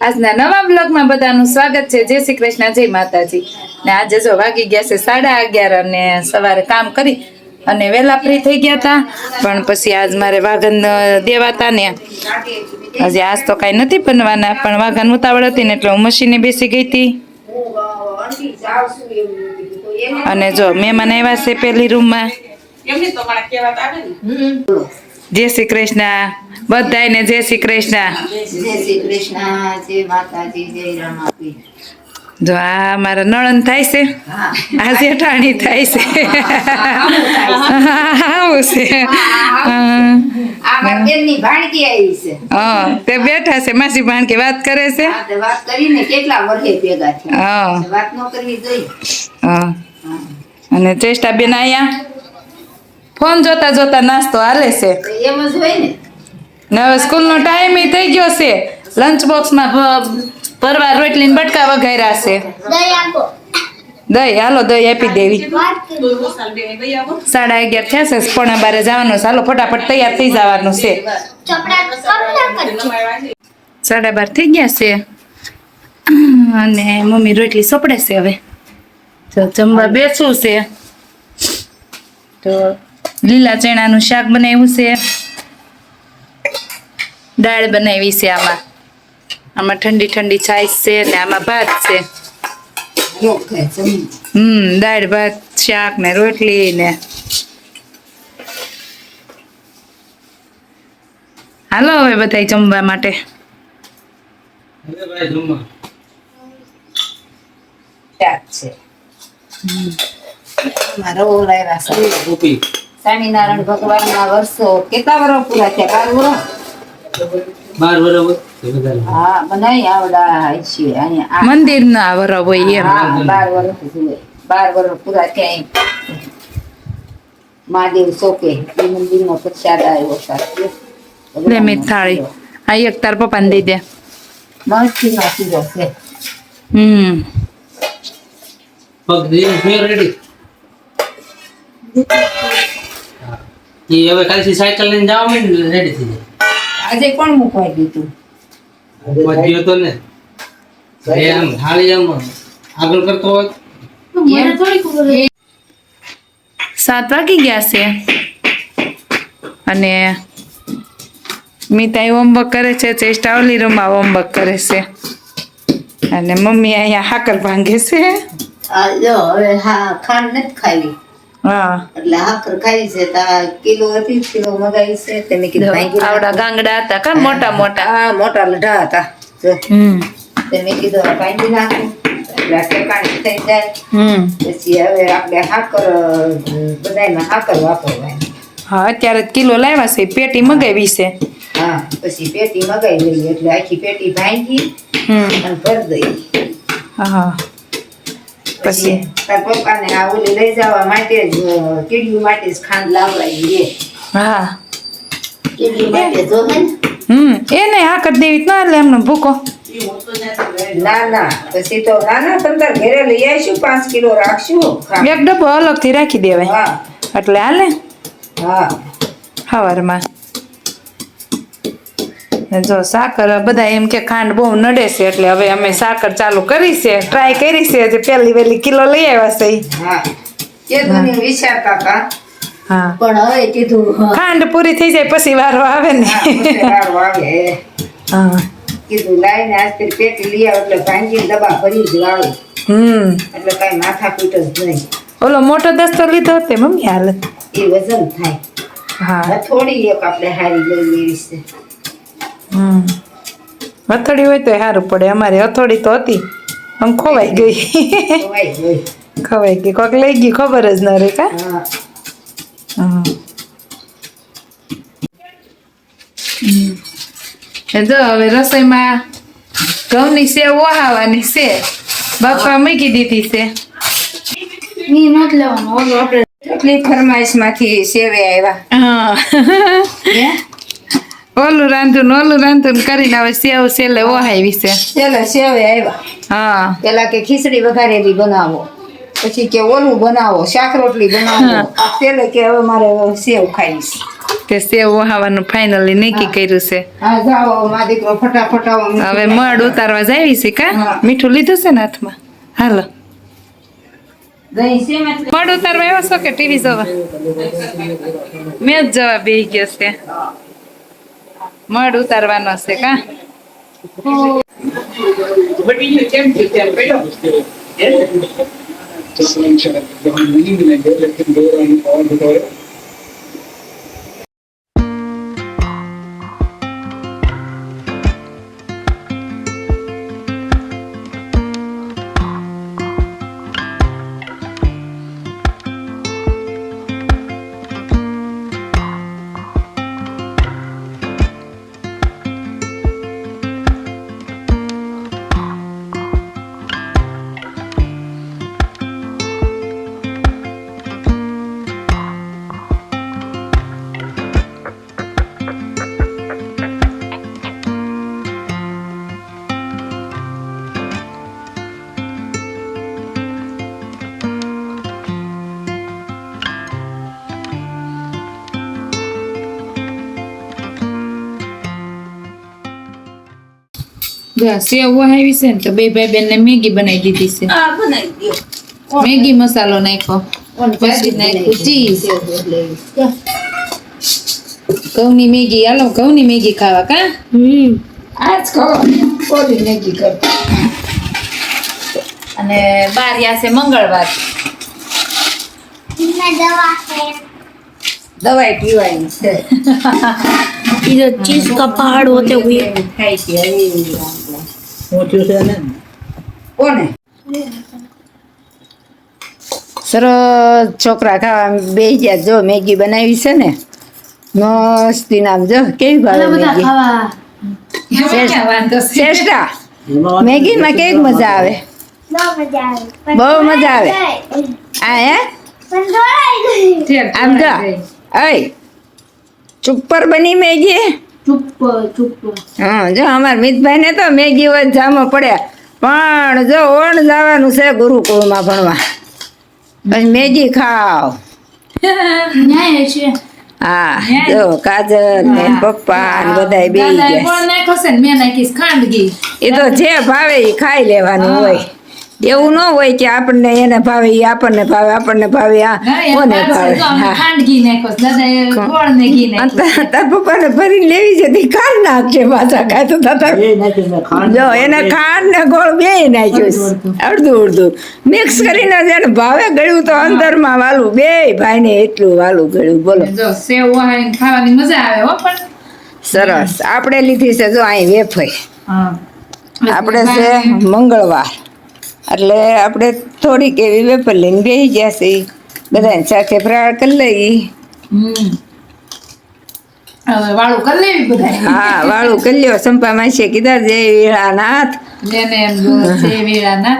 આજના નવા બ્લોગમાં બધાનું સ્વાગત છે. જય શ્રી કૃષ્ણ જય માતાજી. ને આજે જો વાગી ગયા છે સાડા અગિયાર અને સવારે કામ કરી અને વહેલા ફ્રી થઈ ગયા હતા પણ પછી આજ મારે વાગન દેવા હતા ને હજી આજ તો કાંઈ નથી બનવાના પણ વાગન ઉતાવળ હતી ને એટલે હું મશીને બેસી ગઈ હતી અને જો મહેમાન આવ્યા છે પેલી રૂમમાં જય શ્રી કૃષ્ણ. બધાને જય શ્રી કૃષ્ણ. જય શ્રી કૃષ્ણ જય માતાજી જય રમાપી. જો આ મારા નણંદ થાય છે. આ જેઠાણી થાય છે. આવું છે. તે બેઠા છે. માસી ભાણકી વાત કરે છે. વાત કરીને કેટલા વર્ષે ભેગા થયા? વાત ન કરવી જોઈએ. હા. હા. અને ચેષ્ટા બેન અહીંયા ફોન જોતા જોતા નાસ્તો હાલે છે. એમ જ હોય ને. હવે સ્કૂલનો ટાઈમ થઈ ગયો છે. લંચ બોક્સમાં ભરવા રોટલી બટકા વઘાર્યા છે. દહીં હાલો દહીં આપી દેવી. સાડા અગિયાર થયા છે પોણા બારે જવાનું છે. હાલો ફટાફટ તૈયાર થઈ જવાનું છે. સાડા બાર થઈ ગયા છે. અને મમ્મી રોટલી સોપડે છે હવે. તો જમવા બેસવું છે. તો લીલા ચણાનું શાક બનાવ્યું છે. દાળ બનાવી છે આમાં. આમાં ઠંડી ઠંડી છાશ છે ને આમાં ભાત છે. હમ દાળ ભાત શાક ને રોટલી ને. હાલો હવે બધા જમવા માટે. છે. મારો લાવ્યા છે. સ્વામિનારાયણ ભગવાનના વર્ષો કેટલા વર્ષ પૂરા થયા? બાર વર્ષ? હા મને આવડા છે અહીંયા આ- મંદિર ના વર હોય એમ. હા બાર વર્ષ બાર વર્ષ પૂરા થયા. મહાદેવ સોકે એ મંદિરનો પ્રસાદ આવ્યો સાથે લે મેં થાળી આ એક તાર દઈ દે. મસ્તી નો શીરો છે. હમ. પગ દિનેશ રેડી એ હવે કાલથી સાયકલ લઈને જવા માંડી રેડી થઈ આજે કોણ મૂકવા દીધું જાય વધ્યો તો ને? એમ આમ એમ આગળ કરતો હોય. સાત વાગી ગયા છે. અને મીતા હોમવર્ક કરે છે ચેષ્ટા ઓલી રૂમમાં હોમવર્ક કરે છે. અને મમ્મી અહીંયા હાકર ભાંગે છે. આ જો હવે હા ખાંડ નથી ખાવી. એટલે હાકર ખાવી છે તા આ કિલો હતી કિલો મગાવી છે તે મેં કીધું આવડા ગાંગડા હતા કા મોટા મોટા? આ મોટા લઢા હતા જો. હમ. તે મેં કીધું આ ભાંગી નાખું. એટલે આ થઈ જાય. હમ. પછી હવે આપણે હાકર બધાયમાં હાકર વાપરવાની. હા અત્યારે જ કિલો લાવ્યા છે પેટી મગાવી છે. હા પછી પેટી મગાવી લઈએ એટલે આખી પેટી ભાંગી હમ. અને ભરી દઈ હા. પછી તાર પપ્પાને આ ઓલી લઈ જવા માટે જ કીડી માટે જ ખાંડ લાવવાની છે. હા. કીડી માટે જો હે હમ એ નહીં હાકર દેવી ના એટલે એમનો ભૂકો. ના ના પછી તો ના ના તમે તાર ઘરે લઈ આવીશું પાંચ કિલો રાખશું એક ડબ્બો અલગથી રાખી દેવાય. હા. એટલે હાલે. હા. સવારમાં જો સાકર બધા એમ કે ખાંડ બહુ નડે છે એટલે હવે અમે સાકર ચાલુ કરી છે ટ્રાય કરી છે જે પહેલી વહેલી કિલો લઈ આવ્યા છે. પણ હવે કીધું ખાંડ પૂરી થઈ જાય પછી વારો આવે ને. કીધું લાઈને આજથી પેટી લઈ આવ એટલે ભાંગી ડબ્બા ભરી જ હમ. એટલે કઈ માથા પીટ જ નહીં. ઓલો મોટો દસ્તો લીધો તે મમ્મી હાલ. એ વજન થાય. હા. થોડી એક આપણે હારી લઈ લેવી છે. હમ. હથોડી હોય તો સારું પડે. અમારી હથોડી તો હતી. આમ ખોવાઈ ગઈ. ખવાઈ ગઈ. કોક લઈ ગઈ ખબર જ ન રે કા. એ જો હવે રસોઈમાં ઘઉંની સેવ ઓહાવાની છે. બાપા મૂકી દીધી છે. એટલી ફરમાઈશમાંથી સેવે આવ્યા. હે? ઓલું રાંધું ઓલું રાંધું કરીને હવે સેવ સેલે વહાવી છે ચાલો સેવે આવ્યા હા. પેલા કે ખીચડી વઘારેલી બનાવો પછી કે ઓલું બનાવો શાક રોટલી બનાવો. છેલ્લે કે હવે મારે સેવ ખાઈશ કે સેવ વહાવાનું ફાઇનલી નક્કી કર્યું છે. હા જાઓ મારા દીકરો ફટાફટ આવો હવે મડ ઉતારવા જાવી છે કા. મીઠું લીધું છે ને હાથમાં? હાલો. મડ ઉતારવા આવ્યો છો કે ટીવી જોવા? મેં જ જવા બેહી ગયો છે. મડ ઉતારવાનો છે કા? જો સેવ વહાવી છે ને તો બે ભાઈ બેન ને મેગી બનાવી દીધી છે. મેગી મસાલો નાખ્યો. પછી નાખ્યું મેગી હાલો ઘઉંની મેગી ખાવા કા? આજ ખાવા. ઓલી મેગી કરતા? અને બારિયા છે મંગળવાર. દવાઈ પીવાની છે. ચીઝ કપાડો હોતે હુએ ખાઈ છે ખાઈ છે કોને? સરસ છોકરા ખાવા બે ગયા. જો મેગી બનાવી છે ને મસ્તી નામ જો કેવી ભાવે મેગી? શ્રેષ્ઠા મેગીમાં કેવી મજા આવે? બહુ મજા આવે. આ હે? આમ જો. અય. ચુપ્પર બની મેગી? હા જો અમારા મિતભાઈ ને તો મેગી વધ જામો પડ્યા પણ જો ઓણ જવાનું છે ગુરુકુળમાં ભણવા. પછી મેગી ખાવ હા જો કાજલ ને પપ્પા ને બધા એ તો જે ભાવે એ ખાઈ લેવાનું હોય. એવું ન હોય કે આપણને એને ભાવે એ આપણને ભાવે આપણને ભાવે આ કોને ભાવે? તાર પપ્પાને ભરીને લેવી છે તે ખાંડ નાખશે પાછા ખાય તો તાતા જો એને ખાંડ ને ગોળ બે નાખ્યું અડધું અડધું. મિક્સ કરીને જેને ભાવે ગળ્યું તો અંદરમાં વાલું. બે ભાઈ ને એટલું વાલું ગળ્યું બોલો. સેવ ખાવાની મજા આવે હો પણ. સરસ. આપણે લીધી છે જો અહીં વેફાઈ હા. આપણે છે મંગળવાર. એટલે આપણે થોડીક એવી વેપર લઈને બેસી છે. બધાને સાથે ફરાળ કરી લઈ હમ. હવે વાળું કરી લેવી બધા હા વાળું કરી લ્યો. સંપા માસી કીધા જય વીળાનાથ જેને એમ જો છે વીરા ના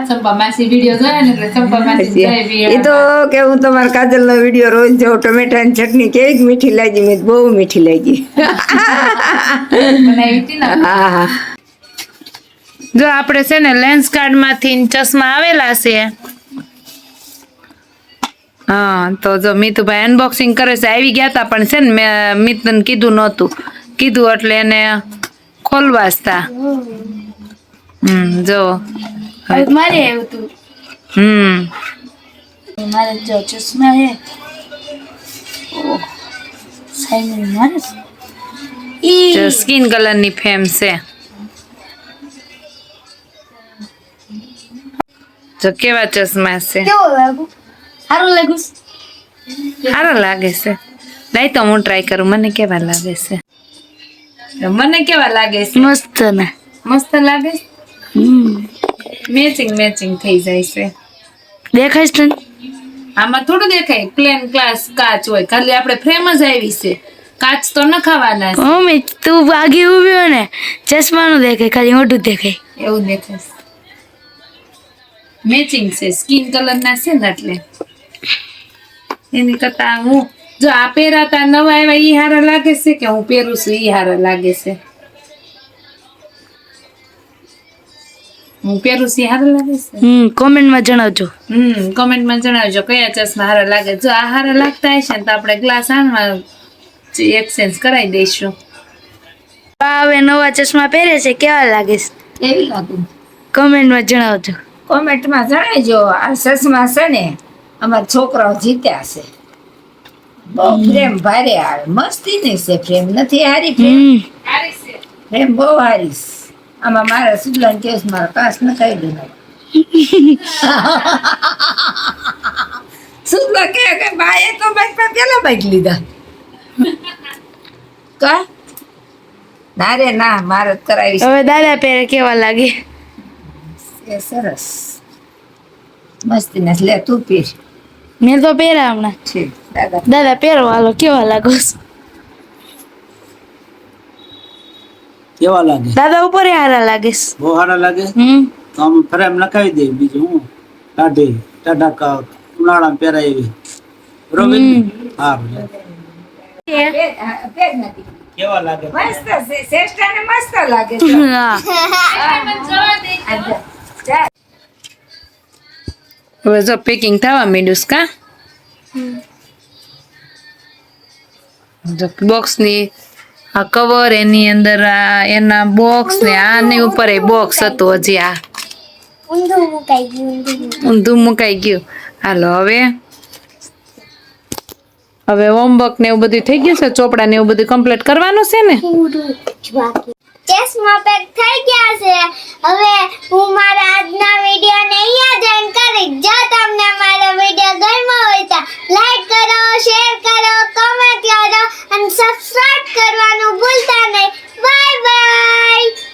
વિડિયો ને રોજ જોઉં ટમેટાની ચટણી કેવી મીઠી લાગી મેં બહુ મીઠી લાગી. હા હા. જો આપણે છે ને લેન્સ કાર્ડમાંથી ચશ્મા આવેલા છે. હા તો જો મિતુભાઈ અનબોક્સિંગ કરે છે. આવી ગયા હતા પણ છે ને મેં મિતને કીધું નહોતું. કીધું એટલે એને ખોલવા હતા હમ જો. મારે આવ્યું હતું હમ. મારે જો ચશ્મા હે. સ્કિન કલરની ફેમ છે. જો કેવા ચશ્મા છે? કેવો લાગુ? સારું સારો લાગે છે. લાઈ તો હું ટ્રાય કરું. મને કેવા લાગે છે? મને કેવા લાગે છે? મસ્ત ને. મસ્ત લાગે મેચિંગ મેચિંગ થઈ જાય છે. દેખાય છે આમાં થોડું દેખાય. પ્લેન ક્લાસ કાચ હોય. ખાલી આપણે ફ્રેમ જ આવી છે. કાચ તો ન ખાવાના. મમ્મી તું આગી ઊભી હોય ને ચશ્માનું દેખાય. ખાલી મોઢું દેખાય. એવું દેખાય મેચિંગ છે. સ્કિન કલર ના છે ને એટલે. એની કરતા હું જો આ પહેરાતા નવા આવ્યા એ હારા લાગે છે કે હું પહેરું છું એ હારા લાગે છે? હું પહેરું છું હારા લાગે છે? હમ કોમેન્ટમાં જણાવજો. હમ કોમેન્ટમાં જણાવજો કયા ચશ્મા હારા લાગે. જો આ હારા લાગતા હશે ને તો આપણે ગ્લાસ આનમાં એક્સચેન્જ કરાવી દઈશું. હવે નવા ચશ્મા પહેરે છે કેવા લાગે છે? એવી લાગે. કોમેન્ટમાં જણાવજો. કોમેન્ટમાં જણાવજો આ સસમાં છે ને અમારા છોકરાઓ જીત્યા છે. બહુ ફ્રેમ ભારે આવે. મસ્તી નહીં છે પ્રેમ નથી હારી પ્રેમ? પ્રેમ બહુ હારી આમાં મારા સુગલાન કેસ મારા કાસ ન કહી દે સુગલા કે કે ભાઈ તો બાઈક પર પેલા બાઈક લીધા. કા? ના રે ના મારે જ કરાવી હવે દાદા પહેરે કેવા લાગે? છે સરસ. મસ્તી ને લે તું પીર. મેં તો પહેર્યા હમણાં. છે દાદા. દાદા પહેરો હાલો કેવા લાગો? કેવા લાગે? દાદા ઉપર હારા લાગે. બહુ સારા લાગે? હમ. તો આમ ફ્રેમ નખાવી દે બીજું હું? કાઢી ટાટા કા ઉનાળામાં પહેરાય એવી. બરોબર? હા કેવા લાગે? મસ્ત છે શ્રેષ્ઠાને મસ્ત લાગે હા. હવે જો પેકિંગ થવા માંડ્યું છે કા? બોક્સની આ કવર એની અંદર આ એના બોક્સ ને આની ઉપર એ બોક્સ હતું હજી આ. ઊંધું મુકાઈ ગયું હાલો હવે. હવે હોમવર્ક ને એવું બધું થઈ ગયું છે? ચોપડા ને એવું બધું કમ્પ્લીટ કરવાનું છે ને? ચશ્મા પેક થઈ ગયા છે. હવે હું મારા આજના વિડીયોને અહીંયા જ એન્ડ કરીશ. જો તમને મારો વીડિયો ગમ્યો હોય તો લાઈક કરો શેર કરો કમેન્ટ કરો અને સબસ્ક્રાઇબ કરવાનું ભૂલતા નહીં. Bye bye